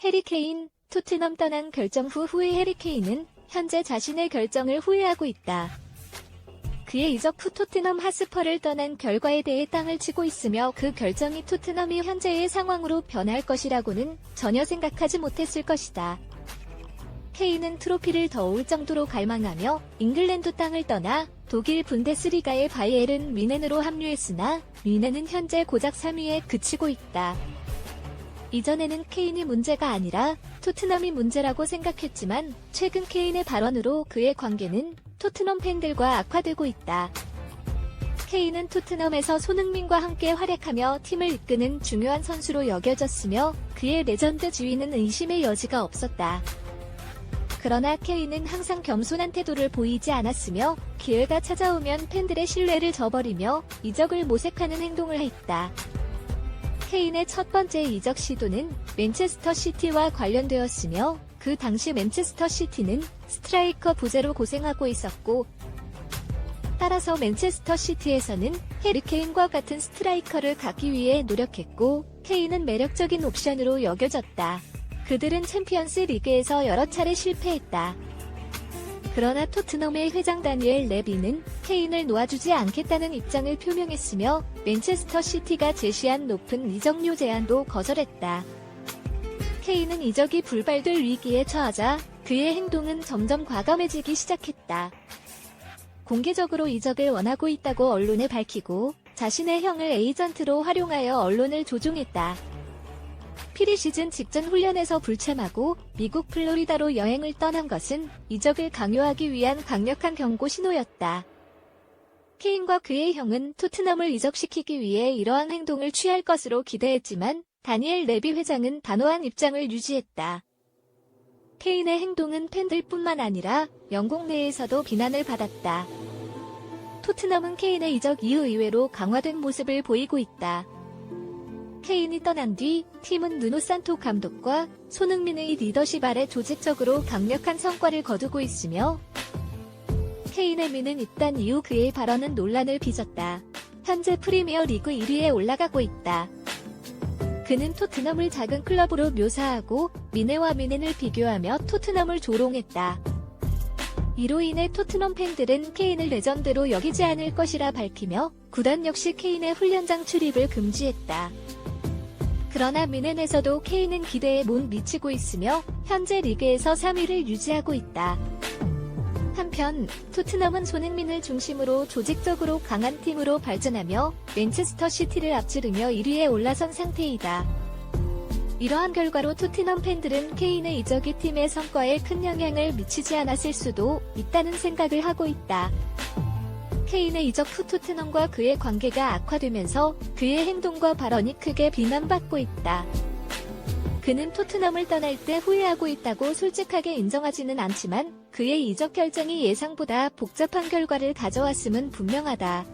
해리케인, 토트넘 떠난 결정 후 후에 해리케인은 현재 자신의 결정을 후회하고 있다. 그의 이적 후 토트넘 하스퍼를 떠난 결과에 대해 땅을 치고 있으며 그 결정이 토트넘이 현재의 상황으로 변할 것이라고는 전혀 생각하지 못했을 것이다. 케인은 트로피를 더올 정도로 갈망하며 잉글랜드 땅을 떠나 독일 분데스리가의 바이에른 뮌헨으로 합류했으나 뮌헨은 현재 고작 3위에 그치고 있다. 이전에는 케인이 문제가 아니라 토트넘이 문제라고 생각했지만 최근 케인의 발언으로 그의 관계는 토트넘 팬들과 악화되고 있다. 케인은 토트넘에서 손흥민과 함께 활약하며 팀을 이끄는 중요한 선수로 여겨졌으며 그의 레전드 지위는 의심의 여지가 없었다. 그러나 케인은 항상 겸손한 태도를 보이지 않았으며 기회가 찾아오면 팬들의 신뢰를 저버리며 이적을 모색하는 행동을 했다. 케인의 첫 번째 이적 시도는 맨체스터 시티와 관련되었으며 그 당시 맨체스터 시티는 스트라이커 부재로 고생하고 있었고 따라서 맨체스터 시티에서는 해리 케인과 같은 스트라이커를 갖기 위해 노력했고 케인은 매력적인 옵션으로 여겨졌다. 그들은 챔피언스 리그에서 여러 차례 실패했다. 그러나 토트넘의 회장 다니엘 레비는 케인을 놓아주지 않겠다는 입장을 표명했으며 맨체스터 시티가 제시한 높은 이적료 제한도 거절했다. 케인은 이적이 불발될 위기에 처하자 그의 행동은 점점 과감해지기 시작했다. 공개적으로 이적을 원하고 있다고 언론에 밝히고 자신의 형을 에이전트로 활용하여 언론을 조종했다. 피리시즌 직전 훈련에서 불참하고 미국 플로리다로 여행을 떠난 것은 이적을 강요하기 위한 강력한 경고 신호였다. 케인과 그의 형은 토트넘을 이적시키기 위해 이러한 행동을 취할 것으로 기대했지만 다니엘 레비 회장은 단호한 입장을 유지했다. 케인의 행동은 팬들뿐만 아니라 영국 내에서도 비난을 받았다. 토트넘은 케인의 이적 이후 의외로 강화된 모습을 보이고 있다. 케인이 떠난 뒤 팀은 누노 산토 감독과 손흥민의 리더십 아래 조직적으로 강력한 성과를 거두고 있으며 케인의 미는 입단 이후 그의 발언은 논란을 빚었다. 현재 프리미어 리그 1위에 올라가고 있다. 그는 토트넘을 작은 클럽으로 묘사하고 미네와 미넨을 비교하며 토트넘을 조롱했다. 이로 인해 토트넘 팬들은 케인을 레전드로 여기지 않을 것이라 밝히며 구단 역시 케인의 훈련장 출입을 금지했다. 그러나 미넨에서도 케인은 기대에 못 미치고 있으며 현재 리그에서 3위를 유지하고 있다. 한편 토트넘은 손흥민을 중심으로 조직적으로 강한 팀으로 발전하며 맨체스터 시티를 앞지르며 1위에 올라선 상태이다. 이러한 결과로 토트넘 팬들은 케인의 이적이 팀의 성과에 큰 영향을 미치지 않았을 수도 있다는 생각을 하고 있다. 케인의 이적 후 토트넘과 그의 관계가 악화되면서 그의 행동과 발언이 크게 비난받고 있다. 그는 토트넘을 떠날 때 후회하고 있다고 솔직하게 인정하지는 않지만 그의 이적 결정이 예상보다 복잡한 결과를 가져왔음은 분명하다.